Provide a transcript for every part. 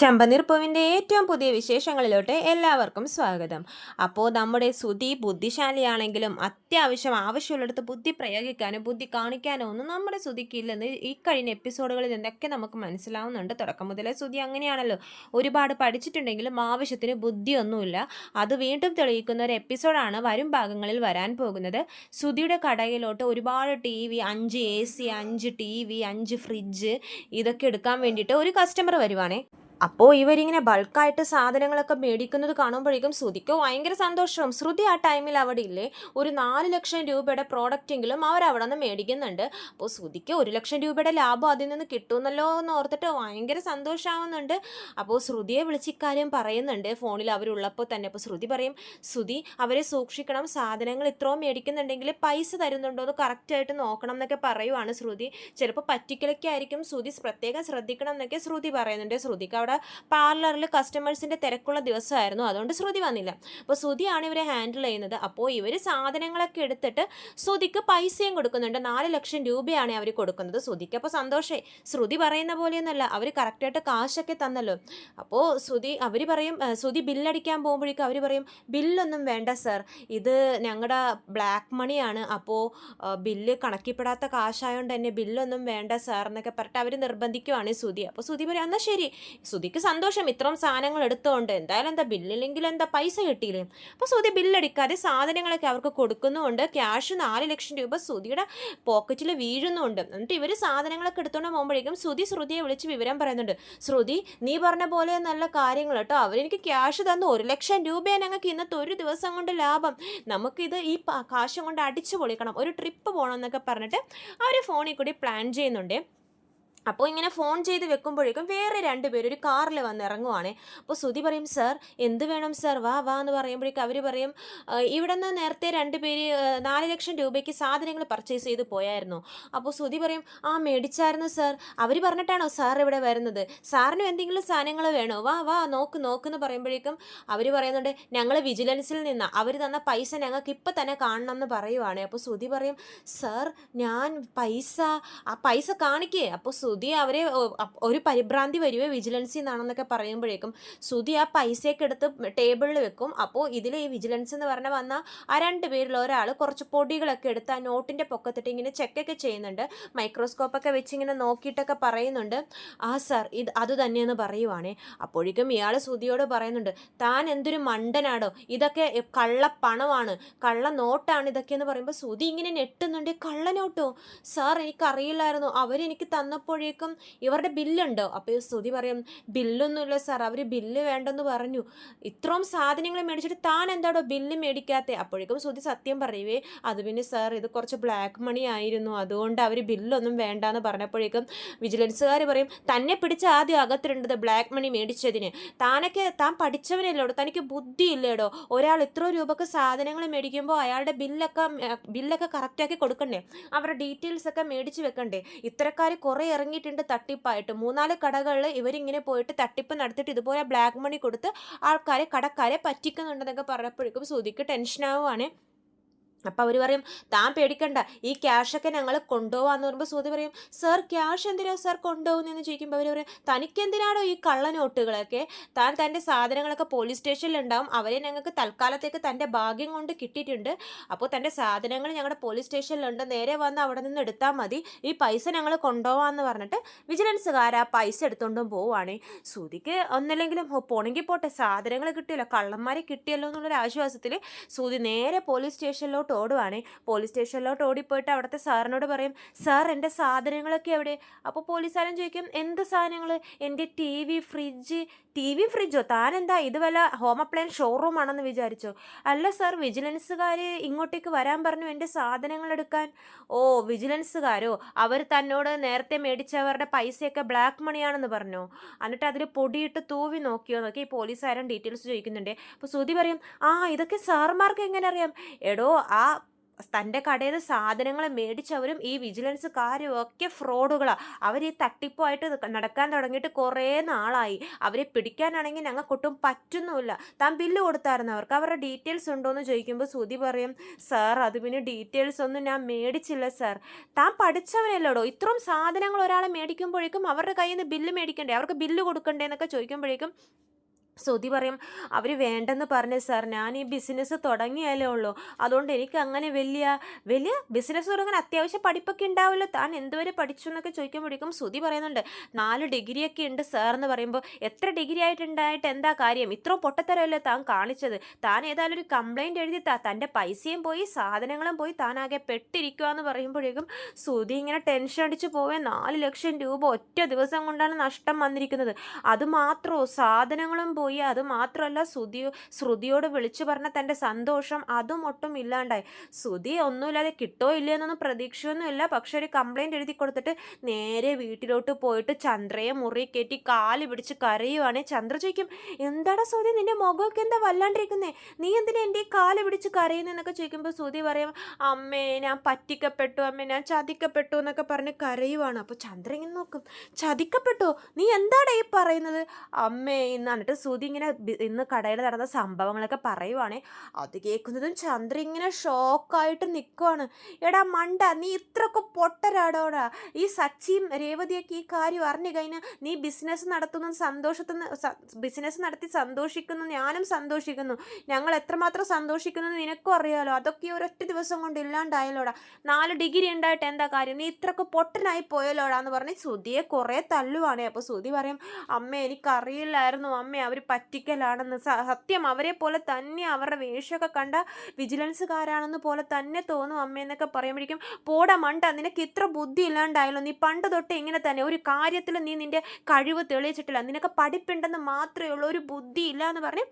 ചെമ്പനീർപ്പൂവിന്റെ ഏറ്റവും പുതിയ വിശേഷങ്ങളിലോട്ട് എല്ലാവർക്കും സ്വാഗതം. അപ്പോൾ നമ്മുടെ സുതി ബുദ്ധിശാലിയാണെങ്കിലും അത്യാവശ്യം ആവശ്യമുള്ളിടത്ത് ബുദ്ധി പ്രയോഗിക്കാനും ബുദ്ധി കാണിക്കാനോ ഒന്നും നമ്മുടെ സുധിക്കില്ലെന്ന് ഈ കഴിഞ്ഞ എപ്പിസോഡുകളിൽ നിന്നൊക്കെ നമുക്ക് മനസ്സിലാവുന്നുണ്ട്. തുടക്കം മുതലേ സുധി അങ്ങനെയാണല്ലോ. ഒരുപാട് പഠിച്ചിട്ടുണ്ടെങ്കിലും ആവശ്യത്തിന് ബുദ്ധിയൊന്നുമില്ല. അത് വീണ്ടും തെളിയിക്കുന്ന ഒരു എപ്പിസോഡാണ് വരും ഭാഗങ്ങളിൽ വരാൻ പോകുന്നത്. സുധിയുടെ കടയിലോട്ട് ഒരുപാട് ടി വി അഞ്ച് എ സി അഞ്ച് ടി വി അഞ്ച് ഫ്രിഡ്ജ് ഇതൊക്കെ എടുക്കാൻ വേണ്ടിയിട്ട് ഒരു കസ്റ്റമർ വരുവാണേ. അപ്പോൾ ഇവരിങ്ങനെ ബൾക്കായിട്ട് സാധനങ്ങളൊക്കെ മേടിക്കുന്നത് കാണുമ്പോഴേക്കും ശ്രുതിക്ക് ഭയങ്കര സന്തോഷവും ശ്രുതി ആ ടൈമിൽ അവിടെ ഇല്ലേ? ഒരു നാല് ലക്ഷം രൂപയുടെ പ്രോഡക്റ്റെങ്കിലും അവർ അവിടെ നിന്ന് മേടിക്കുന്നുണ്ട്. അപ്പോൾ ശ്രുതിക്ക് ഒരു ലക്ഷം രൂപയുടെ ലാഭം അതിൽ നിന്ന് കിട്ടുമെന്നല്ലോ എന്ന് ഓർത്തിട്ട് ഭയങ്കര സന്തോഷമാവുന്നുണ്ട്. അപ്പോൾ ശ്രുതിയെ വിളിച്ച് ഇക്കാര്യം പറയുന്നുണ്ട്. ഫോണിൽ അവരുള്ളപ്പോൾ തന്നെ അപ്പോൾ ശ്രുതി പറയും ശ്രുതി അവരെ സൂക്ഷിക്കണം. സാധനങ്ങൾ ഇത്രയും മേടിക്കുന്നുണ്ടെങ്കിൽ പൈസ തരുന്നുണ്ടോ എന്ന് കറക്റ്റായിട്ട് നോക്കണം എന്നൊക്കെ പറയുവാണ് ശ്രുതി. ചിലപ്പോൾ പറ്റിക്കലൊക്കെ ആയിരിക്കും. ശ്രുതി പ്രത്യേകം ശ്രദ്ധിക്കണം എന്നൊക്കെ ശ്രുതി പറയുന്നുണ്ട്. ശ്രുതിക്ക് അവിടെ പാർലറിൽ കസ്റ്റമേഴ്സിന്റെ തിരക്കുള്ള ദിവസമായിരുന്നു. അതുകൊണ്ട് ശ്രുതി വന്നില്ല. അപ്പോൾ ശ്രുതിയാണ് ഇവരെ ഹാൻഡിൽ ചെയ്യുന്നത്. അപ്പോൾ ഇവർ സാധനങ്ങളൊക്കെ എടുത്തിട്ട് ശ്രുതിക്ക് പൈസയും കൊടുക്കുന്നുണ്ട്. നാല് ലക്ഷം രൂപയാണ് അവർ കൊടുക്കുന്നത് ശ്രുതിക്ക്. അപ്പോൾ സന്തോഷേ ശ്രുതി പറയുന്ന പോലെയൊന്നുമല്ല അവർ കറക്റ്റായിട്ട് കാശൊക്കെ തന്നല്ലോ. അപ്പോൾ ശ്രുതി അവർ പറയും "ഏ, ശ്രുതി ബില്ലടിക്കാൻ പോകുമ്പോഴേക്കും അവർ പറയും ബില്ലൊന്നും വേണ്ട സർ. ഇത് ഞങ്ങളുടെ ബ്ലാക്ക് മണിയാണ്. അപ്പോൾ ബില്ല് കണക്കിപ്പെടാത്ത കാശായതുകൊണ്ട് തന്നെ ബില്ലൊന്നും വേണ്ട സാർ എന്നൊക്കെ പറഞ്ഞിട്ട് അവർ നിർബന്ധിക്കുവാണ് ശ്രുതി. അപ്പോൾ ശ്രുതി പറയും എന്നാൽ ശരി. ശ്രുതിക്ക് സന്തോഷം ഇത്രയും സാധനങ്ങൾ എടുത്തുകൊണ്ട് എന്തായാലും എന്താ ബില്ലില്ലെങ്കിൽ എന്താ പൈസ കിട്ടിയില്ലേ? അപ്പോൾ സുധി ബില്ലടിക്കാതെ സാധനങ്ങളൊക്കെ അവർക്ക് കൊടുക്കുന്നുമുണ്ട് ക്യാഷ് നാല് ലക്ഷം രൂപ സുധിയുടെ പോക്കറ്റിൽ വീഴുന്നുണ്ട്. എന്നിട്ട് ഇവർ സാധനങ്ങളൊക്കെ എടുത്തുകൊണ്ട് പോകുമ്പോഴേക്കും ശ്രുതി ശ്രുതിയെ വിളിച്ച് വിവരം പറയുന്നുണ്ട്. ശ്രുതി നീ പറഞ്ഞ പോലെ നല്ല കാര്യങ്ങൾ കേട്ടോ. അവരെനിക്ക് ക്യാഷ് തന്നു. ഒരു ലക്ഷം രൂപയാണ് ഞങ്ങൾക്ക് ഇന്നത്തെ ഒരു ദിവസം കൊണ്ട് ലാഭം. നമുക്കിത് ഈ കാശും കൊണ്ട് അടിച്ചു പൊളിക്കണം. ഒരു ട്രിപ്പ് പോകണം എന്നൊക്കെ പറഞ്ഞിട്ട് അവർ ഫോണിൽ കൂടി പ്ലാൻ ചെയ്യുന്നുണ്ട്. അപ്പോൾ ഇങ്ങനെ ഫോൺ ചെയ്ത് വെക്കുമ്പോഴേക്കും വേറെ രണ്ട് പേര് ഒരു കാറിൽ വന്ന് ഇറങ്ങുവാണേ. അപ്പോൾ ശ്രുതി പറയും സർ എന്ത് വേണം സർ? വാ വാ എന്ന് പറയുമ്പോഴേക്കും അവർ പറയും "ആ, ഇവിടെ നിന്ന് നേരത്തെ രണ്ട് പേര് ആ, നാല് ലക്ഷം രൂപയ്ക്ക് സാധനങ്ങൾ പർച്ചേസ് ചെയ്ത് പോയായിരുന്നു. അപ്പോൾ ശ്രുതി പറയും ആ മേടിച്ചായിരുന്നു സർ. അവർ പറഞ്ഞിട്ടാണോ സാർ ഇവിടെ വരുന്നത്? സാറിന് എന്തെങ്കിലും സാധനങ്ങൾ വേണോ? വാ വാ നോക്ക് നോക്കെന്ന് പറയുമ്പോഴേക്കും അവർ പറയുന്നുണ്ട് ഞങ്ങൾ വിജിലൻസിൽ നിന്ന്. അവർ തന്ന പൈസ ഞങ്ങൾക്ക് ഇപ്പം തന്നെ കാണണം എന്ന് പറയുവാണ്. അപ്പോൾ ശ്രുതി പറയും സർ ഞാൻ പൈസ ആ പൈസ കാണിക്കേ. അപ്പോൾ സുധി അവരെ ഒരു പരിഭ്രാന്തി വരുവേ വിജിലൻസിൽ നിന്നാണെന്നൊക്കെ പറയുമ്പോഴേക്കും സുധി ആ പൈസയൊക്കെ എടുത്ത് ടേബിളിൽ വെക്കും. അപ്പോൾ ഇതിൽ ഈ വിജിലൻസ് എന്ന് പറഞ്ഞ വന്ന ആ രണ്ട് പേരിൽ ഒരാൾ കുറച്ച് പൊടികളൊക്കെ എടുത്ത് ആ നോട്ടിന്റെ പൊക്കത്തിട്ട് ഇങ്ങനെ ചെക്കൊക്കെ ചെയ്യുന്നുണ്ട്. മൈക്രോസ്കോപ്പൊക്കെ വെച്ച് ഇങ്ങനെ നോക്കിയിട്ടൊക്കെ പറയുന്നുണ്ട്. ആ സാർ ഇത് അത് തന്നെയെന്ന് പറയുവാണേ. അപ്പോഴേക്കും ഇയാൾ സുധിയോട് പറയുന്നുണ്ട് താൻ എന്തൊരു മണ്ടനാടോ? ഇതൊക്കെ കള്ള പണമാണ്. കള്ള നോട്ടാണ് ഇതൊക്കെ എന്ന് പറയുമ്പോൾ സുധി ഇങ്ങനെ ഞെട്ടുന്നുണ്ട്. കള്ള നോട്ടോ സാർ എനിക്കറിയില്ലായിരുന്നു. അവരെനിക്ക് തന്നപ്പോഴേക്കും ഇവരുടെ ബില്ലുണ്ടോ? അപ്പോൾ ഈ സ്തുതി പറയും ബില്ലൊന്നുമില്ല സാർ അവർ ബില്ല് വേണ്ടെന്ന് പറഞ്ഞു. ഇത്രയും സാധനങ്ങൾ മേടിച്ചിട്ട് താൻ എന്താടോ ബില്ല് മേടിക്കാത്ത? അപ്പോഴേക്കും സ്തുതി സത്യം പറയുവേ അത് പിന്നെ സാർ ഇത് കുറച്ച് ബ്ലാക്ക് മണി ആയിരുന്നു. അതുകൊണ്ട് അവർ ബില്ലൊന്നും വേണ്ടാന്ന് പറഞ്ഞപ്പോഴേക്കും വിജിലൻസുകാർ പറയും തന്നെ പിടിച്ച ആദ്യം അകത്തിരണ്ടത് ബ്ലാക്ക് മണി മേടിച്ചതിന്. താനൊക്കെ താൻ പഠിച്ചവനല്ലേടോ തനിക്ക് ബുദ്ധിയില്ലേടോ? ഒരാൾ ഇത്ര രൂപക്ക് സാധനങ്ങൾ മേടിക്കുമ്പോൾ അയാളുടെ ബില്ലൊക്കെ ബില്ലൊക്കെ കറക്റ്റാക്കി കൊടുക്കണ്ടേ? അവരുടെ ഡീറ്റെയിൽസ് ഒക്കെ മേടിച്ച് വെക്കണ്ടേ? ഇത്തരക്കാർ കുറേ ഇറങ്ങിയിട്ടുണ്ട് തട്ടിപ്പായിട്ട്. മൂന്നാൽ കടകളിൽ ഇവരിങ്ങനെ പോയിട്ട് തട്ടിപ്പ് നടത്തിയിട്ട് ഇതുപോലെ ബ്ലാക്ക് മണി കൊടുത്ത് ആൾക്കാരെ കടക്കാരെ പറ്റിക്കുന്നുണ്ടെന്നൊക്കെ പറഞ്ഞപ്പോഴേക്കും സുധിക്ക് ടെൻഷനാവുകയാണ് അപ്പോൾ അവർ പറയും താൻ പേടിക്കണ്ട ഈ ക്യാഷൊക്കെ ഞങ്ങൾ കൊണ്ടുപോകാന്ന് പറയുമ്പോൾ സുഹൃത്ത് പറയും സർ ക്യാഷ് എന്തിനാ സർ കൊണ്ടുപോകുന്നതെന്ന് ചോദിക്കുമ്പോൾ അവർ പറയും തനിക്കെന്തിനാണോ ഈ കള്ള നോട്ടുകളൊക്കെ? താൻ തന്റെ സാധനങ്ങളൊക്കെ പോലീസ് സ്റ്റേഷനിലുണ്ടാവും അവരെ ഞങ്ങൾക്ക് തൽക്കാലത്തേക്ക് തന്റെ ഭാഗ്യം കൊണ്ട് കിട്ടിയിട്ടുണ്ട്. അപ്പോൾ തന്റെ സാധനങ്ങൾ ഞങ്ങളുടെ പോലീസ് സ്റ്റേഷനിലുണ്ട് നേരെ വന്ന് അവിടെ നിന്ന് എടുത്താൽ മതി. ഈ പൈസ ഞങ്ങൾ കൊണ്ടുപോകാമെന്ന് പറഞ്ഞിട്ട് വിജിലൻസുകാർ ആ പൈസ എടുത്തുകൊണ്ടും പോവുകയാണ് സുതിക്ക് ഒന്നല്ലെങ്കിലും "ഹോ, പോണെങ്കിൽ പോട്ടെ സാധനങ്ങൾ കിട്ടിയല്ലോ കള്ളന്മാരെ കിട്ടിയല്ലോ എന്നുള്ളൊരു ആശ്വാസത്തിൽ സുതി നേരെ പോലീസ് സ്റ്റേഷനിലോട്ട് ഓടുവാണേ. പോലീസ് സ്റ്റേഷനിലോട്ട് ഓടിപ്പോയിട്ട് അവിടുത്തെ സാറിനോട് പറയും സാർ എന്റെ സാധനങ്ങളൊക്കെ എവിടെ? അപ്പോൾ പോലീസുകാരൻ ചോദിക്കും എന്ത് സാധനങ്ങൾ എന്റെ T V fridge. T V ഫ്രിഡ്ജോ? താനെന്താ ഇത് വല്ല ഹോം അപ്ലയൻസ് ഷോറൂം ആണെന്ന് വിചാരിച്ചോ? അല്ല സാർ വിജിലൻസുകാർ ഇങ്ങോട്ടേക്ക് വരാൻ പറഞ്ഞു എന്റെ സാധനങ്ങൾ എടുക്കാൻ. ഓ വിജിലൻസുകാരോ? അവർ തന്നോട് നേരത്തെ മേടിച്ചവരുടെ പൈസയൊക്കെ ബ്ലാക്ക് മണിയാണെന്ന് പറഞ്ഞു? എന്നിട്ട് അതിൽ പൊടിയിട്ട് തൂവി നോക്കിയോ? നോക്കി പോലീസുകാരൻ ഡീറ്റെയിൽസ് ചോദിക്കുന്നുണ്ട്. അപ്പോൾ ശ്രുതി പറയും ആ ഇതൊക്കെ സാർമാർക്ക് എങ്ങനെ അറിയാം? എടോ ആ തന്റെ കടയിൽ നിന്ന് സാധനങ്ങൾ മേടിച്ചവരും ഈ വിജിലൻസുകാരും ഒക്കെ ഫ്രോഡുകളാണ് അവർ ഈ തട്ടിപ്പായിട്ട് നടക്കാൻ തുടങ്ങിയിട്ട് കുറേ നാളായി. അവരെ പിടിക്കാനാണെങ്കിൽ ഞങ്ങൾക്കൊട്ടും പറ്റുന്നുമില്ല. താൻ ബില്ല് കൊടുത്തായിരുന്നു? അവർക്ക് അവരുടെ ഡീറ്റെയിൽസ് ഉണ്ടോ എന്ന് ചോദിക്കുമ്പോൾ സുതി പറയും സാർ അത് പിന്നെ ഡീറ്റെയിൽസ് ഒന്നും ഞാൻ മേടിച്ചില്ല സാർ. താൻ പഠിച്ചവനല്ലോടോ? ഇത്രയും സാധനങ്ങൾ ഒരാളെ മേടിക്കുമ്പോഴേക്കും അവരുടെ കയ്യിൽ നിന്ന് ബില്ല് മേടിക്കണ്ടേ? അവർക്ക് ബില്ല് കൊടുക്കണ്ടേ? എന്നൊക്കെ ചോദിക്കുമ്പോഴേക്കും സുധി പറയും അവർ വേണ്ടെന്ന് പറഞ്ഞു സാർ ഞാൻ ഈ ബിസിനസ് തുടങ്ങിയാലേ ഉള്ളൂ. അതുകൊണ്ട് എനിക്ക് അങ്ങനെ വലിയ വലിയ ബിസിനസ് തുടങ്ങാൻ അത്യാവശ്യം പഠിപ്പൊക്കെ ഉണ്ടാവുമല്ലോ. താൻ എന്തുവരെ പഠിച്ചു എന്നൊക്കെ ചോദിക്കുമ്പോഴേക്കും ശ്രുതി പറയുന്നുണ്ട് നാല് ഡിഗ്രിയൊക്കെ ഉണ്ട് സാർ എന്ന് പറയുമ്പോൾ എത്ര ഡിഗ്രി ആയിട്ടുണ്ടായിട്ട് എന്താ കാര്യം? ഇത്ര പൊട്ടത്തരമല്ലേ താൻ കാണിച്ചത്? താൻ ഏതായാലും ഒരു കംപ്ലൈന്റ് എഴുതി താ തന്റെ പൈസയും പോയി സാധനങ്ങളും പോയി താനാകെ ആകെ പെട്ടിരിക്കുക എന്ന് പറയുമ്പോഴേക്കും ശ്രുതി ഇങ്ങനെ ടെൻഷൻ അടിച്ച് പോവേ നാല് ലക്ഷം രൂപ ഒറ്റ ദിവസം കൊണ്ടാണ് നഷ്ടം വന്നിരിക്കുന്നത്. അതുമാത്രമോ സാധനങ്ങളും പോയി അത് മാത്രമല്ല ശ്രുതി ശ്രുതിയോട് വിളിച്ചു പറഞ്ഞ തന്റെ സന്തോഷം അതും ഒട്ടും ഇല്ലാണ്ടായി. ശ്രുതി ഒന്നുമില്ലാതെ കിട്ടോ ഇല്ലയോ എന്നൊന്നും പ്രതീക്ഷയൊന്നുമില്ല. പക്ഷെ ഒരു കംപ്ലൈന്റ് എഴുതി കൊടുത്തിട്ട് നേരെ വീട്ടിലോട്ട് പോയിട്ട് ചന്ദ്രയെ മുറി കയറ്റി കാൽ പിടിച്ച് കരയുവാണെങ്കിൽ ചന്ദ്ര ചോദിക്കും എന്താടാ ശ്രുതി നിന്റെ മുഖമൊക്കെ എന്താ വല്ലാണ്ടിരിക്കുന്നേ? നീ എന്തിനാ എന്റെ ഈ കാൽ പിടിച്ച് കരയുന്നതെന്നൊക്കെ ചോദിക്കുമ്പോൾ ശ്രുതി പറയും അമ്മേ ഞാൻ പറ്റിക്കപ്പെട്ടു അമ്മേ ഞാൻ ചതിക്കപ്പെട്ടു എന്നൊക്കെ പറഞ്ഞ് കരയുവാണ്. അപ്പോൾ ചന്ദ്ര ഇങ്ങനെ നോക്കും ചതിക്കപ്പെട്ടോ? നീ എന്താടാ ഈ പറയുന്നത്? അമ്മേ എന്നിട്ട് ശ്രുതി ഇങ്ങനെ ബി- ഇന്ന് കടയിൽ നടന്ന സംഭവങ്ങളൊക്കെ പറയുവാണേ അത് കേൾക്കുന്നതും ചന്ദ്ര ഇങ്ങനെ ഷോക്കായിട്ട് നിൽക്കുവാണ് എടാ മണ്ട നീ ഇത്രയൊക്കെ പൊട്ടരാടോടാ. ഈ സച്ചിയും രേവതിയൊക്കെ ഈ കാര്യം അറിഞ്ഞു കഴിഞ്ഞാൽ നീ ബിസിനസ് നടത്തുന്ന സന്തോഷത്തിന് ബിസിനസ് നടത്തി സന്തോഷിക്കുന്നു ഞാനും സന്തോഷിക്കുന്നു. ഞങ്ങൾ എത്രമാത്രം സന്തോഷിക്കുന്നു നിനക്കും അറിയാലോ. അതൊക്കെ ഒരൊറ്റ ദിവസം കൊണ്ട് ഇല്ലാണ്ടായാലോടാ നാല് ഡിഗ്രി ഉണ്ടായിട്ട് എന്താ കാര്യം? നീ ഇത്രയൊക്കെ പൊട്ടനായി പോയല്ലോടാ എന്ന് പറഞ്ഞ് സുധിയെ കുറേ തല്ലുവാണേ. അപ്പോൾ സുധി പറയും അമ്മ എനിക്കറിയില്ലായിരുന്നു. അമ്മ അവർ പറ്റിക്കലാണെന്ന് സത്യം അവരെ പോലെ തന്നെ അവരുടെ വേഷമൊക്കെ കണ്ട വിജിലൻസുകാരാണെന്ന് പോലെ തന്നെ തോന്നും അമ്മയെന്നൊക്കെ പറയുമ്പോഴേക്കും പോടാ മണ്ട നിനക്ക് ഇത്ര ബുദ്ധി ഇല്ലാണ്ടായല്ലോ നീ പണ്ട് തൊട്ട് ഇങ്ങനെ തന്നെ ഒരു കാര്യത്തിൽ നീ നിന്റെ കഴിവ് തെളിയിച്ചിട്ടില്ല നിനക്ക് പഠിപ്പുണ്ടെന്ന് മാത്രമേ ഉള്ളൂ ഒരു ബുദ്ധി ഇല്ല എന്ന് പറഞ്ഞ്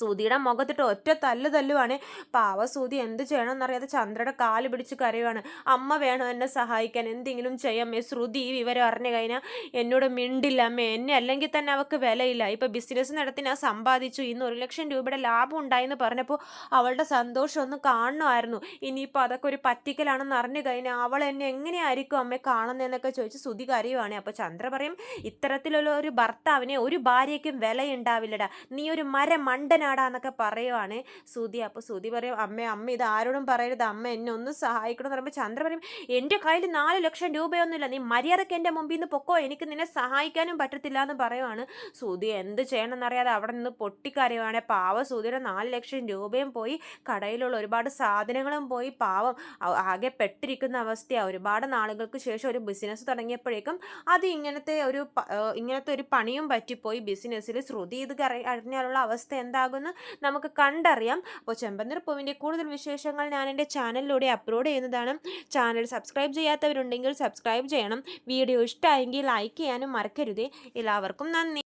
സൂതിയുടെ മുഖത്തിട്ട് ഒറ്റ തല്ല് തല്ലുവാണ്. പാവ സൂതി എന്ത് ചെയ്യണമെന്നറിയാതെ ചന്ദ്രയുടെ കാൽ പിടിച്ച് കരയുവാണ്. അമ്മ വേണം എന്നെ സഹായിക്കാൻ. എന്തെങ്കിലും ചെയ്യാമേ ശ്രുതി ഈ വിവരം അറിഞ്ഞു കഴിഞ്ഞാൽ എന്നോട് മിണ്ടില്ല. അമ്മേ എന്നെ അല്ലെങ്കിൽ തന്നെ അവൾക്ക് വിലയില്ല. ഇപ്പം ബിസിനസ് നടത്തി ഞാൻ സമ്പാദിച്ചു. ഇന്ന് ഒരു ലക്ഷം രൂപയുടെ ലാഭം ഉണ്ടായെന്ന് പറഞ്ഞപ്പോൾ അവളുടെ സന്തോഷം ഒന്ന് കാണണമായിരുന്നു ഇനിയിപ്പോൾ അതൊക്കെ ഒരു പറ്റിക്കലാണെന്ന് അറിഞ്ഞു കഴിഞ്ഞാൽ അവൾ എന്നെ എങ്ങനെയായിരിക്കും അമ്മയെ കാണുന്നതെന്നൊക്കെ ചോദിച്ച് സുതി കരയുവാണ്. അപ്പോൾ ചന്ദ്ര പറയും ഇത്തരത്തിലുള്ള ഒരു ഭർത്താവിനെ ഒരു ഭാര്യയ്ക്കും വിലയുണ്ടാവില്ലടാ. നീ ഒരു മര മണ്ടനാടാന്നൊക്കെ പറയുവാണ്. സുതി അപ്പോൾ സുതി പറയും അമ്മ അമ്മ ഇത് ആരോടും പറയരുത്. അമ്മ എന്നെ ഒന്ന് സഹായിക്കണം. എന്ന് പറയുമ്പോൾ ചന്ദ്ര പറയും എന്റെ കയ്യിൽ നാല് ലക്ഷം രൂപയൊന്നുമില്ല. നീ മര്യാദയ്ക്ക് എന്റെ മുമ്പിൽ നിന്ന് പൊക്കോ. എനിക്ക് നിന്നെ സഹായിക്കാനും പറ്റത്തില്ല എന്ന് പറയുവാണ്. സുതി എന്ത് ചെയ്യണമെന്നറിയാതെ അവിടെ നിന്ന് പൊട്ടിക്കറിയുവാണ് പാവ സുതിയുടെ നാല് ലക്ഷം രൂപയും പോയി. കടയിലുള്ള ഒരുപാട് സാധനങ്ങളും പോയി. പാവം ആകെ പെട്ടിരിക്കുന്ന അവസ്ഥയാണ് ഒരുപാട് നാളുകൾക്ക് ശേഷം ഒരു ബിസിനസ് തുടങ്ങിയപ്പോഴേക്കും അത് ഇങ്ങനത്തെ ഒരു ഇങ്ങനത്തെ ഒരു പണിയും പറ്റിപ്പോയി. ബിസിനസ്സിൽ ശ്രുതി ഇത് അറിഞ്ഞാലുള്ള അവസ്ഥ എന്താകുമെന്ന് നമുക്ക് കണ്ടറിയാം. അപ്പോൾ ചെമ്പന്നീർ പൂവിന്റെ കൂടുതൽ വിശേഷങ്ങൾ ഞാൻ എന്റെ ചാനലിലൂടെ അപ്ലോഡ് ചെയ്യുന്നതാണ്. ചാനൽ സബ്സ്ക്രൈബ് ചെയ്യാത്തവരുണ്ടെങ്കിൽ സബ്സ്ക്രൈബ് ചെയ്യണം. വീഡിയോ ഇഷ്ടമായെങ്കിൽ ലൈക്ക് ചെയ്യാനും മറക്കരുതേ. എല്ലാവർക്കും നന്ദി.